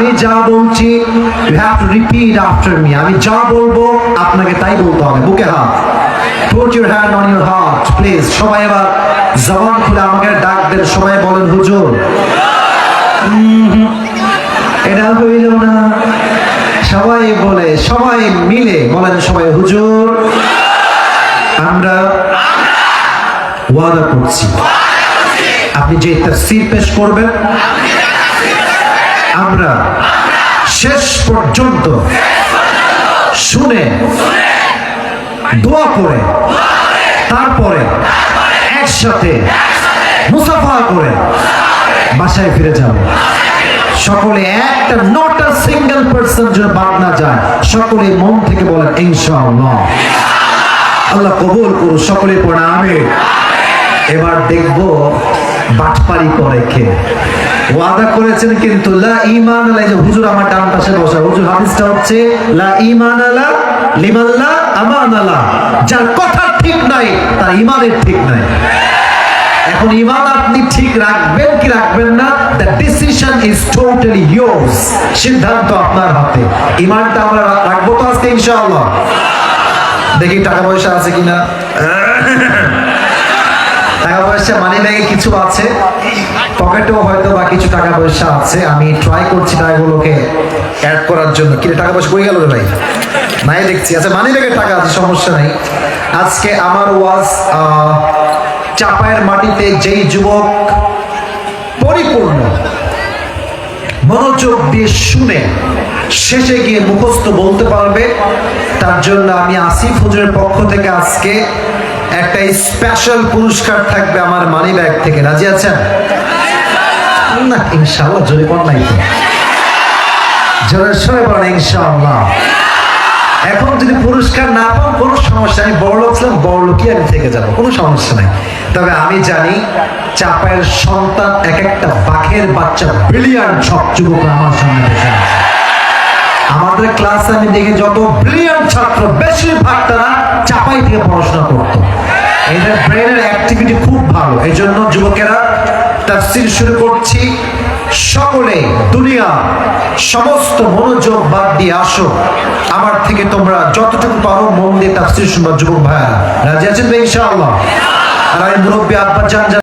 আমি যা বলছি you have repeat after me আমি যা বলব, আপনাকে তাই বলতে হবে। বুকে হাত। Put your hand on your heart please সবাই এবার জবান খুলে আমাকে ডাক দেন। সবাই বলেন, হুজুর। এটা হইল না। সবাই বলে, সবাই মিলে বলেন সবাই, হুজুর, আমরা ওয়াদা করছি। আপনি যে তফসির পেশ করবেন আমরা শেষ পর্যন্ত শুনে, দোয়া করে, তারপরে একসাথে মুসাফা করে বাসায় ফিরে যাব। সকলে একটা, নট আ সিঙ্গেল পার্সন যেন বাদ না যায়, সকলে মন থেকে বলেন, ইনশাআল্লাহ। আল্লাহ কবুল করু সকলে পড়া আমি এবার দেখব বাটপারি করে কে। ওয়াদা করেছেন কিন্তু লা ঈমান আলা যে হুজুর আমার ডান পাশে বসা, হুজুর হাদিসটা হচ্ছে লা ঈমান আলা লিমাল্লা আমান আলা যার কথা ঠিক নাই, তার ইমানের ঠিক নাই। এখন ইমান আপনি ঠিক রাখবেন কি রাখবেন না? The decision is totally yours সিদ্ধান্ত আপনার হাতে। ইমানটা আমরা রাখব তো আজকে ইনশাআল্লাহ। দেখি টাকা পয়সা আছে কিনা। টাকা পয়সা মানি ব্যাগে কিছু আছে? পকেটেও হয়তো বা কিছু টাকা পয়সা আছে। আমি ট্রাই করছি টাকাগুলোকে অ্যাড করার জন্য। কি রে, টাকা পয়সা কই গেল রে ভাই? নাই দেখছি। আচ্ছা মানি ব্যাগে টাকা আছে সমস্যা নাই। আজকে আমার ওয়াজ চাপায়ের মাটিতে যেই যুবক পরিপূর্ণ মনোযোগ দিয়ে শুনে শেষে গিয়ে মুখস্থ বলতে পারবে। তার জন্য আমি আসিফ হুজুরের পক্ষ থেকে আজকে একটা স্পেশাল পুরস্কার থাকবে আমার মানি ব্যাগ থেকে। রাজি আছেন? না, ইনশাআল্লাহ, জোরে কোন নাই তো। জোরে সরে বলেন ইনশাআল্লাহ। এখন যদি পুরস্কার না পান কোনো সমস্যা নেই। বড় লোক ছিলাম, বড় লোকই আমি থেকে যাব, কোনো সমস্যা নাই। তবে আমি জানি, চাপায়ের সন্তান এক একটা বাঘের বাচ্চা ব্রিলিয়ান্ট সব যুবকরা আমার সামনে বসে আমাদের ক্লাসে আমি দেখি যত ব্রিলিয়ান্ট ছাত্র, বেশিরভাগ তারা চাপাই থেকে পড়াশোনা করতো। ব্রেনের অ্যাক্টিভিটি খুব ভালো। এই জন্য যুবকেরা তাফসির শুরু করছি। সকলে, দুনিয়া, সমস্ত মনোযোগ বাদ দিয়ে আসো। আমার থেকে তোমরা যতটুকু পারো মন দিয়ে তাফসির শুনবা, যুবক ভাইয়া রাজি আছেন ইনশাআল্লাহ? আর আমি মুরব্বী আব্বা